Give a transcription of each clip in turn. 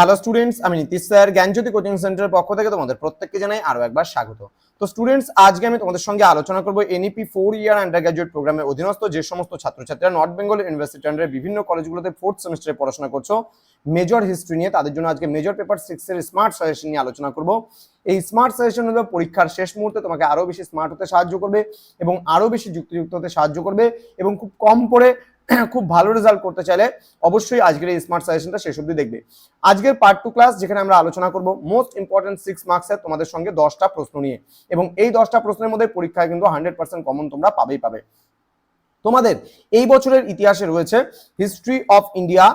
Hello students আমি Nitish sir, জ্ঞানজ্যোতি coaching সেন্টারের পক্ষ থেকে তোমাদের প্রত্যেককে জানাই আরও একবার স্বাগত। তো স্টুডেন্টস আজকে আমি তোমাদের সঙ্গে আলোচনা করব NEP four year under graduate প্রোগ্রামের অধীনস্থ যে সমস্ত ছাত্রছাত্রীরা নর্থ বেঙ্গল ইউনিভার্সিটি আন্ডারের বিভিন্ন কলেজগুলোতে ফোর্থ সেমিস্টারে পড়াশোনা করছ মেজর হিস্ট্রি নিয়ে, তাদের জন্য আজকে মেজর পেপার সিক্স এর স্মার্ট সাজেশন নিয়ে আলোচনা করব। এই স্মার্ট সাজেশন হলো পরীক্ষার শেষ মুহূর্তে তোমাকে আরও বেশি স্মার্ট হতে সাহায্য করবে এবং আরও বেশি যুক্তিযুক্ত হতে সাহায্য করবে এবং খুব কম পড়ে খুব ভালো রেজাল্ট করতে চাইলে অবশ্যই আজকের এই স্মার্ট সাজেশনটা শেষ অব্দি দেখবে। আজকের পার্ট টু ক্লাস যেখানে আমরা আলোচনা করব মোস্ট ইম্পর্টেন্ট সিক্স মার্কসের তোমাদের সঙ্গে দশটা প্রশ্ন নিয়ে এবং এই দশটা প্রশ্নের মধ্যে পরীক্ষায় কিন্তু হান্ড্রেড পার্সেন্ট কমন তোমরা পাবেই পাবে। তোমাদের এই বছরের ইতিহাসে রয়েছে হিস্ট্রি অফ ইন্ডিয়া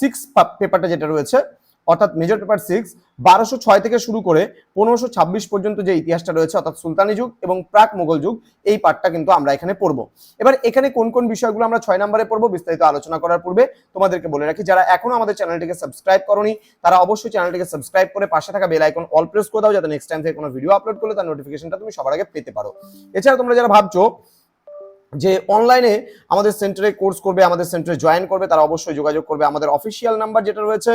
সিক্স পেপারটা যেটা রয়েছে অর্থাৎ মেজর পেপার সিক্স বারোশো ছয় থেকে শুরু করে পনেরোশো ছাব্বিশ পর্যন্ত যে ইতিহাসটা রয়েছে, অর্থাৎ সুলতানি যুগ এবং প্রাক মোগল যুগ, এই পার্টটা কিন্তু আমরা এখানে পড়ব। এবার এখানে কোন কোন বিষয়গুলো আমরা ছয় নম্বরে পড়ব, বিস্তারিত আলোচনা করার পূর্বে তোমাদেরকে বলে রাখি, যারা এখনও আমাদের চ্যানেলটিকে সাবস্ক্রাইব করনি, তারা অবশ্যই চ্যানেলটিকে সাবস্ক্রাইব করে পাশে থাকা বেল আইকন অল প্রেস করে দাও, যাতে নেক্সট টাইম থেকে কোনো ভিডিও আপলোড করলে তার নোটিফিকেশনটা তুমি সবার আগে পেতে পারো। এছাড়া তোমরা যারা ভাবছ যে অনলাইনে আমাদের সেন্টারে কোর্স করবে, আমাদের সেন্টারে জয়েন করবে, তারা অবশ্যই যোগাযোগ করবে। আমাদের অফিসিয়াল নাম্বার যেটা রয়েছে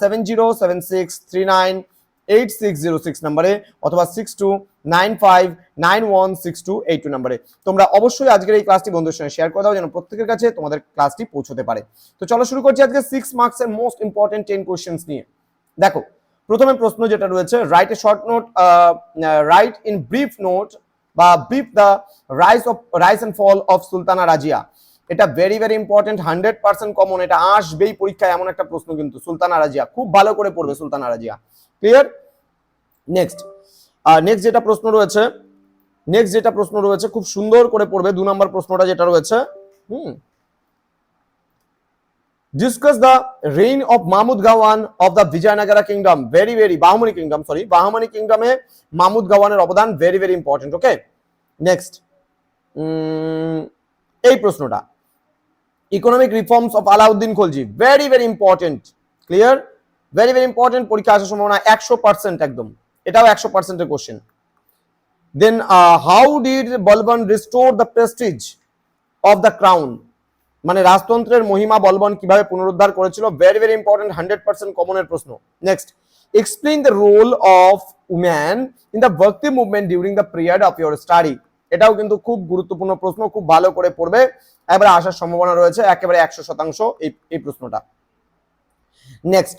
seven zero seven six three nine eight six zero six নাম্বারে অথবা six two nine five nine one six two eight two নাম্বারে। তোমরা অবশ্যই আজকের এই ক্লাসটি বন্ধুদের সঙ্গে শেয়ার করে দাও যেন প্রত্যেকের কাছে তোমাদের ক্লাসটি পৌঁছতে পারে। তো চলো শুরু করছি আজকে সিক্স মার্কসের মোস্ট ইম্পর্টেন্ট টেন কোয়েশ্চেন্স নিয়ে। দেখো, প্রথমে প্রশ্ন যেটা রয়েছে write a short note write in brief note বা brief the rise of rise and fall of Sultana Razia. এটা very very important hundred percent common এটা আসবেই পরীক্ষায় এমন একটা প্রশ্ন কিন্তু, সুলতানা রাজিয়া খুব ভালো করে পড়বে Sultana Razia clear next next যেটা প্রশ্ন রয়েছে নেক্সট যেটা প্রশ্ন রয়েছে, খুব সুন্দর করে পড়বে দু নম্বর প্রশ্নটা যেটা রয়েছে। হুম। Discuss the reign of Mahmud Gawan of the Vijayanagara kingdom very very Bahmani kingdom sorry Bahmani কিংডমে Mahmud গাওয়ানের অবদান very very important okay next এই প্রশ্নটা। Economic reforms of Alauddin Khalji very very important clear very very important পরীক্ষা আসার সম্ভাবনা একশো percent একদম। এটাও একশো পার্সেন্টের question then how did Balban restore the prestige of the crown মানে রাজতন্ত্রের মহিমা বলবন কীভাবে পুনরুদ্ধার করেছিল? Very very important hundred percent কমনের প্রশ্ন। Next explain the role of woman in the bhakti movement during the period of your study এটাও কিন্তু খুব গুরুত্বপূর্ণ প্রশ্ন, খুব ভালো করে পড়বে। এবারে আসার সম্ভাবনা রয়েছে একেবারে একশো শতাংশ এই এই প্রশ্নটা। নেক্সট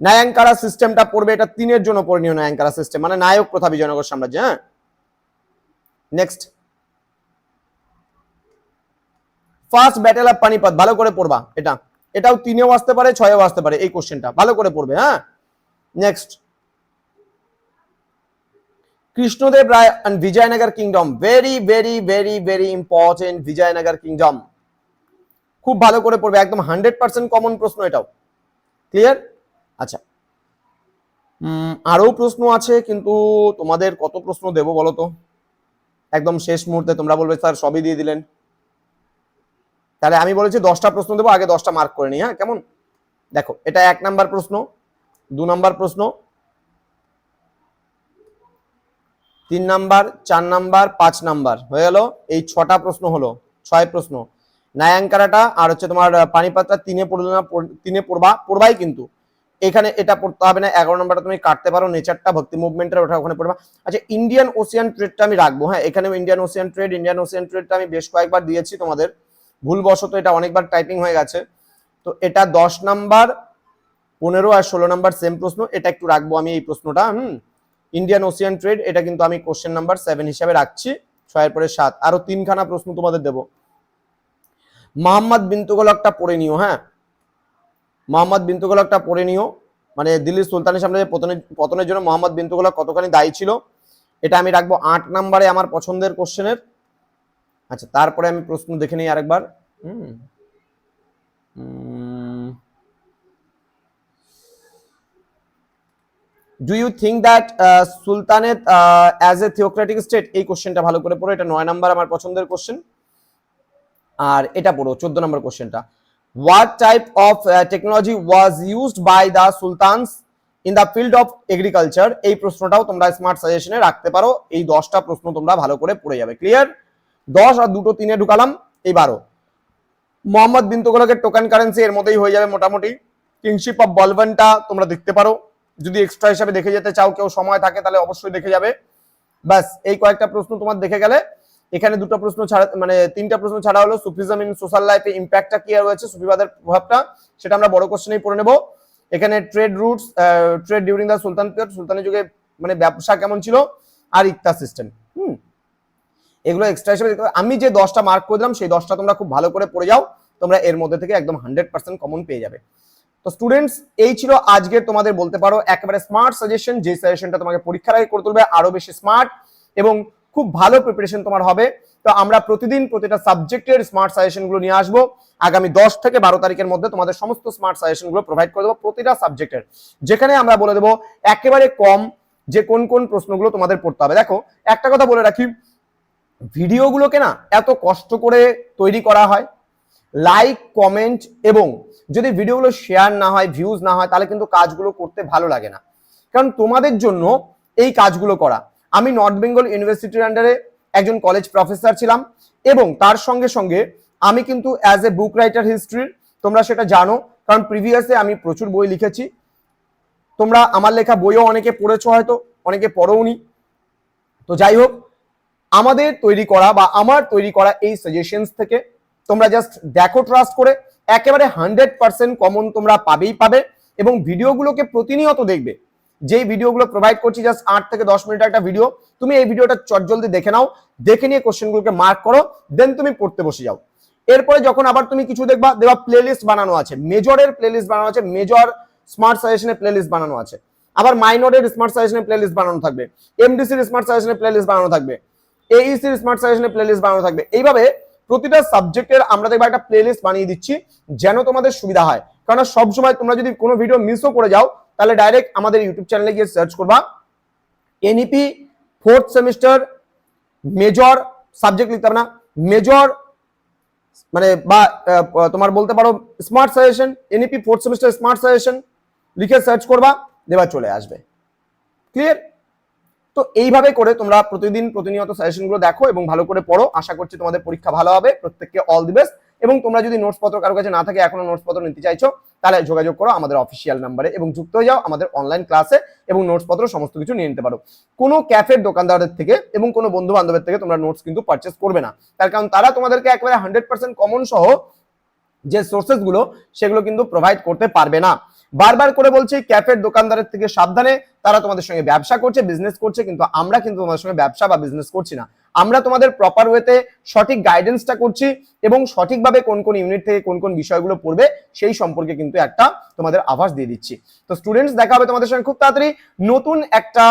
নায়াঙ্কারা সিস্টেমটা পড়বে, এটা তিনের জন্য পড়ে নিও নায়াঙ্কারা সিস্টেম মানে নায়ক প্রথা বিজয়নগর সাম্রাজ্য হ্যাঁ? Next first battle of Panipat ভালো করে পড়বা এটা। এটাও তিনেও আসতে পারে, ছয়েও আসতে পারে, এই কোশ্চেনটা ভালো করে পড়বে হ্যাঁ? Next Krishnadeva Raya and Vijayanagar kingdom very very very very important Vijayanagar kingdom খুব ভালো করে পড়বে একদম হান্ড্রেড পার্সেন্ট কমন প্রশ্ন এটাও। ক্লিয়ার আচ্ছা। উম, আরও প্রশ্ন আছে কিন্তু তোমাদের কত প্রশ্ন দেবো বলো তো? একদম শেষ মুহূর্তে তোমরা বলবে স্যার সবই দিয়ে দিলেন। তাহলে আমি বলেছি দশটা প্রশ্ন দেবো আগে দশটা মার্ক করে নিই হ্যাঁ কেমন? দেখো এটা এক নাম্বার প্রশ্ন দু নাম্বার প্রশ্ন তিন নাম্বার, চার নাম্বার, পাঁচ নাম্বার। হয়ে গেল? এই ছটা প্রশ্ন হলো, ছয় প্রশ্ন। নায়াঙ্কারাটা আর হচ্ছে তোমার পানিপাতটা তিনে পড়লে না তিনে পড়বা, পড়বাই কিন্তু। এখানে এটা পড়তে হবে না, এগারো নাম্বারটা তুমি কাটতে পারো, নেচারটা, ভক্তি মুভমেন্টের ওটা ওখানে পড়বা। আচ্ছা ইন্ডিয়ান ওসিয়ান ট্রেডটা আমি রাখব হ্যাঁ? এখানে Indian ocean trade, Indian ocean ট্রেডটা আমি বেশ কয়েকবার দিয়েছি তোমাদের। ভুলবশত এটা অনেকবার টাইপিং হয়ে গেছে। তো এটা দশ নাম্বার, পনেরো আর ষোলো নাম্বার সেম প্রশ্ন। এটা একটু রাখব আমি এই প্রশ্নটা, হুম? ইন্ডিয়ান ওসিয়ান ট্রেড এটা কিন্তু আমি কোশ্চেন নাম্বার সেভেন হিসাবে রাখছি। ছয়ের পরে সাত। আরও তিনখানা প্রশ্ন তোমাদের দেবো। মোহাম্মদ বিন তুগলকটা পড়ে নিও হ্যাঁ? মোহাম্মদ বিন তুগলকটা পড়ে নিও। মানে দিল্লির সুলতানের সামনে যে পতনের পতনের জন্য মোহাম্মদ বিন কতখানি দায়ী ছিল, এটা আমি রাখব আট নাম্বারে আমার পছন্দের কোশ্চেনের আচ্ছা তারপরে আমি প্রশ্ন দেখে নিই আরেকবার। হুম। Do you think that sultanate as a theocratic state এই কোশ্চেনটা ভালো করে পড়ো। এটা নয় নাম্বার আমার পছন্দের কোশ্চেন আর এটা পড়ো, চোদ্দ নম্বর কোশ্চেনটা what type of technology was used by the sultans in the field of agriculture এই প্রশ্নটাও তোমরা স্মার্ট সাজেশনে রাখতে পারো। এই দশটা প্রশ্ন তোমরা ভালো করে পড়ে যাবে। ক্লিয়ার দশ আর দুটো তিনে ঢুকালাম। এই বারো মোহাম্মদ বিন তুগলকের টোকেন কারেন্সি এর মধ্যেই হয়ে যাবে মোটামুটি। কিংশিপ অফ বলবানটা তোমরা দেখতে পারো। যদি এক্সট্রা হিসাবে দেখে যেতে চাও, কেউ সময় থাকে, তাহলে অবশ্যই দেখে যাবে। ব্যাস, এই কয়েকটা প্রশ্ন তোমার দেখে গেলে। এখানে দুটো প্রশ্ন ছাড়া মানে তিনটা প্রশ্ন ছাড়া হলো সুফিজম ইন সোশ্যাল লাইফে ইম্প্যাক্টটা কি রয়েছে সুফিবাদের প্রভাবটা, সেটা আমরা বড় কোশ্চেনেই পড়ে নেব। এখানে trade routes trade during the sultan period সুলতানি যুগে মানে ব্যবসা কেমন ছিল, আর ইকতা সিস্টেম হুম। এগুলো এক্সট্রা হিসেবে আমি যে দশটা মার্ক করে দিলাম, সেই দশটা তোমরা খুব ভালো করে পড়ে যাও, তোমরা এর মধ্যে থেকে একদম হান্ড্রেড পার্সেন্ট কমন পেয়ে যাবে। তো স্টুডেন্টস এই ছিল আজকের তোমাদের বলতে পারো, একেবারে স্মার্ট সাজেশন যে সাজেশনটা তোমাকে পরীক্ষার আগে করে তুলবে, আরও বেশি স্মার্ট এবং খুব ভালো প্রিপারেশন তোমার হবে। তো আমরা প্রতিদিন প্রতিটা সাবজেক্টের স্মার্ট সাজেশনগুলো নিয়ে আসব। আগামী দশ থেকে বারো তারিখের মধ্যে তোমাদের সমস্ত স্মার্ট সাজেশনগুলো প্রোভাইড করে দেবো প্রতিটা সাবজেক্টের যেখানে আমরা বলে দেবো, একেবারে কম যে কোন কোন প্রশ্নগুলো তোমাদের পড়তে হবে। দেখো, একটা কথা বলে রাখি ভিডিওগুলোকে না এত কষ্ট করে তৈরি করা হয় লাইক কমেন্ট এবং যদি ভিডিওগুলো শেয়ার না হয় ভিউজ না হয়, তাহলে কিন্তু কাজগুলো করতে ভালো লাগে না। কারণ তোমাদের জন্য এই কাজগুলো করা। আমি নর্থ বেঙ্গল ইউনিভার্সিটির আন্ডারে একজন কলেজ প্রফেসর ছিলাম এবং তার সঙ্গে সঙ্গে আমি কিন্তু অ্যাজ এ বুক রাইটার হিস্ট্রির তোমরা সেটা জানো, কারণ প্রিভিয়াসে আমি প্রচুর বই লিখেছি। তোমরা আমার লেখা বইও অনেকে পড়েছো হয়তো, অনেকে পড়োনি তো যাই হোক, আমাদের তৈরি করা বা আমার তৈরি করা এই সাজেশনস থেকে তোমরা জাস্ট দেখো ট্রাস্ট করে একেবারে হান্ড্রেড পার্সেন্ট কমন তোমরা পাবেই পাবে এবং ভিডিওগুলোকে প্রতিনিয়ত দেখবে। যেই ভিডিওগুলো প্রোভাইড করছি জাস্ট আট থেকে দশ মিনিটের একটা ভিডিও তুমি এই ভিডিওটা চটজলদি দেখে নাও, দেখে নিয়ে কোশ্চেনগুলোকে মার্ক করো দেন তুমি পড়তে বসে যাও। এরপরে যখন আবার তুমি কিছু দেখবা দেবা প্লেলিস্ট বানানো আছে মেজরের প্লেলিস্ট বানানো আছে মেজর স্মার্ট সাজেশনের প্লেলিস্ট বানানো আছে। আবার মাইনরের স্মার্ট সাজেশনের প্লেলিস্ট বানানো থাকবে এমডিসির স্মার্ট সাজেশনের প্লেলিস্ট বানানো থাকবে এইসির স্মার্ট সাজেশনের প্লেলিস্ট বানানো থাকবে। এইভাবে প্রতিটা সাবজেক্টের আমরা দেখবা একটা প্লেলিস্ট বানিয়ে দিচ্ছি, যেন তোমাদের সুবিধা হয়। কারণ সবসময় তোমরা যদি কোনো ভিডিও মিসও করে যাও, তাহলে ডাইরেক্ট আমাদের ইউটিউব চ্যানেলে গিয়ে সার্চ করবা। NEP fourth semester major subject লিখতে হবে না মেজর মানে বা তোমার বলতে পারো smart suggestion NEP fourth semester smart suggestion লিখে সার্চ করবা দেবা চলে আসবে। ক্লিয়ার তো এইভাবে করে তোমরা প্রতিদিন প্রতিনিয়ত সাজেশনগুলো দেখো এবং ভালো করে পড়ো। আশা করছি তোমাদের পরীক্ষা ভালো হবে। প্রত্যেককে অল দি বেস্ট এবং তোমরা যদি নোটস পত্র কারও কাছে না থাকে, এখনও নোটস পত্র নিতে চাইছো, তাহলে যোগাযোগ করো আমাদের অফিসিয়াল নাম্বারে এবং যুক্ত হয়ে যাও আমাদের অনলাইন ক্লাসে এবং নোটস পত্র সমস্ত কিছু নিয়ে নিতে পারো। কোনো ক্যাফের দোকানদারদের থেকে এবং কোনো বন্ধু বান্ধবের থেকে তোমরা নোটস কিন্তু পারচেস করবে না। তার কারণ তারা তোমাদেরকে একেবারে হান্ড্রেড পার্সেন্ট কমন সহ যে সোর্সেসগুলো, সেগুলো কিন্তু প্রোভাইড করতে পারবে না। বারবার করে বলছি, ক্যাফের দোকানদারের থেকে সাবধানে তারা তোমাদের সঙ্গে ব্যবসা করছে বিজনেস করছে, কিন্তু আমরা কিন্তু তোমাদের সঙ্গে ব্যবসা বা বিজনেস করছি না। আমরা তোমাদের প্রপার ওয়েতে সঠিক গাইডেন্সটা করছি এবং সঠিকভাবে কোন কোন ইউনিট থেকে কোন কোন বিষয়গুলো পড়বে, সেই সম্পর্কে কিন্তু একটা তোমাদের আভাস দিয়ে দিচ্ছি। তো স্টুডেন্টস দেখা হবে তোমাদের সঙ্গে খুব তাড়াতাড়ি নতুন একটা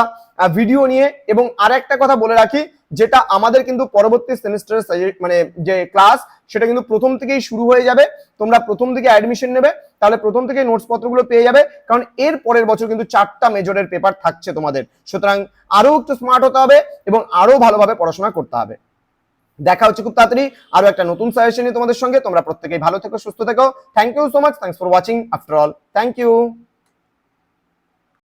ভিডিও নিয়ে এবং আর একটা কথা বলে রাখি যেটা আমাদের কিন্তু পরবর্তী সেমিস্টারের মানে যে ক্লাস সেটা কিন্তু প্রথম থেকেই শুরু হয়ে যাবে। তোমরা প্রথম থেকে অ্যাডমিশন নেবে, তাহলে প্রথম থেকে নোটস পত্রগুলো পেয়ে যাবে। কারণ এর পরের বছর কিন্তু চারটা মেজরের পেপার থাকছে তোমাদের। সুতরাং আরও একটু স্মার্ট হতে হবে এবং আরও ভালোভাবে পড়াশোনা করতে হবে। দেখা হচ্ছে খুব তাড়াতাড়ি আরও একটা নতুন সাজেশন তোমাদের সঙ্গে। তোমরা প্রত্যেকেই ভালো থেকো, সুস্থ থেকো। Thank you so much thanks for watching after all thank you